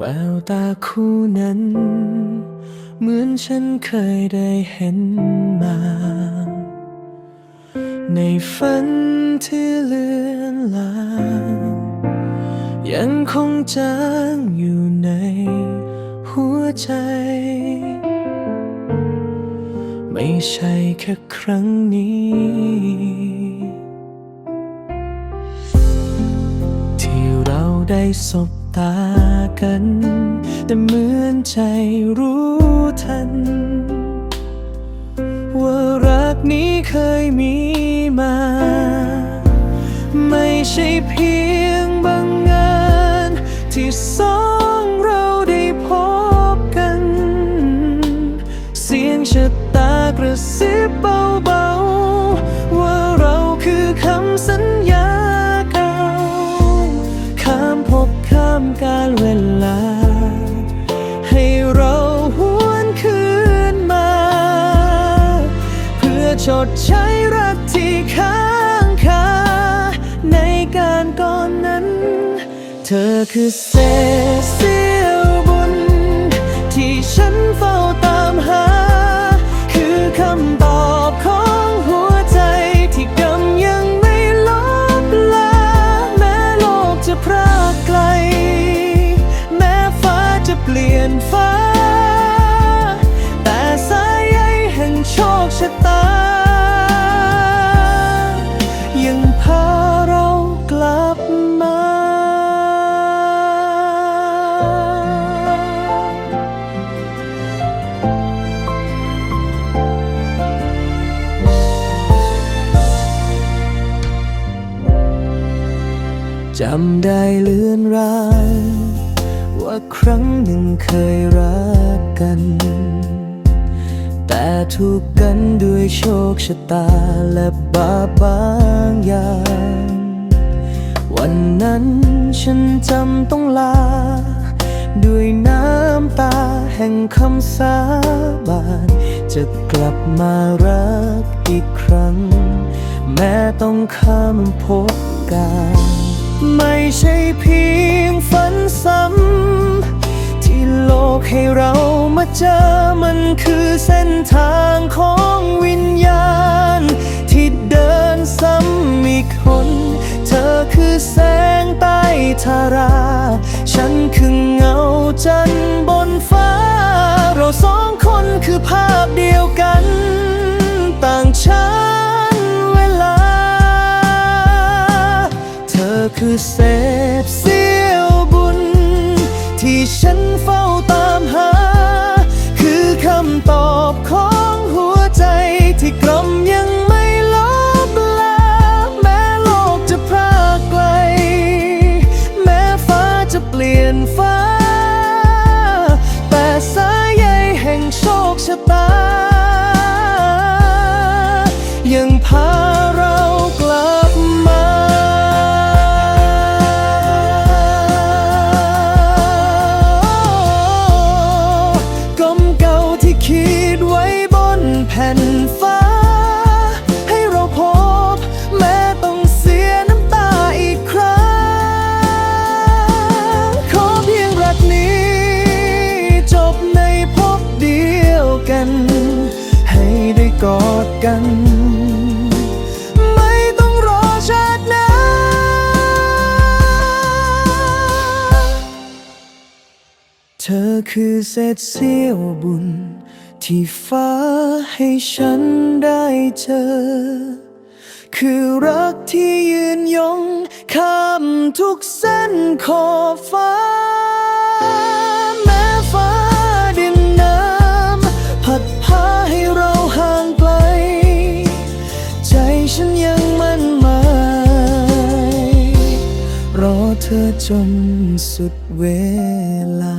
แววตาคู่นั้น เหมือนฉันเคยได้เห็นมา ในฝันที่เลือนลางยังคงจางอยู่ในหัวใจ ไม่ใช่แค่ครั้งนี้ ที่เราได้สบตา กัน แต่เหมือนใจรู้ทัน ว่ารักนี้เคยมีมา ไม่ใช่เพียงบังเอิญที่สองเราได้พบกัน เสียงชะตากระซิบเบา ชดใช้รักที่ค้างคาในการก่อนนั้น เธอคือเศษเสี้ยวบุญ ที่ฉันเฝ้าตามหา จำได้เลือนรางว่าครั้งหนึ่งเคยรักกัน แต่ถูกกันด้วยโชคชะตาและบาปบางอย่าง วันนั้นฉันจำต้องลา ด้วยน้ำตาแห่งคำสาบาน จะกลับมารักอีกครั้ง แม้ต้องข้ามภพการ ไม่ใช่เพียงฝันซ้ำที่โลกให้เรามาเจอมันคือเส้นทางของวิญญาณ ที่เดินซ้ำอีกคน เธอคือแสงใต้ทารา ฉันคือเงาจันบนฟ้า เราสองคนคือภาพเดียวกัน ต่างชั้น คือเศษเสี้ยวบุญ ที่ฉันเฝ้าตามหา คือคำตอบของหัวใจที่กลมยังไม่ลบลาแม้โลกจะพรากไกล แม้ฟ้าจะเปลี่ยนฟ้า แต่สายใยแห่งโชคชะตา กัน ไม่ต้องรอชาติหน้าเธอคือเศษเสี้ยวบุญ ที่ฟ้าให้ฉันได้เจอ คือรักที่ยืนยงข้ามทุกเส้นขอบฟ้า ธอจนสุดเวลา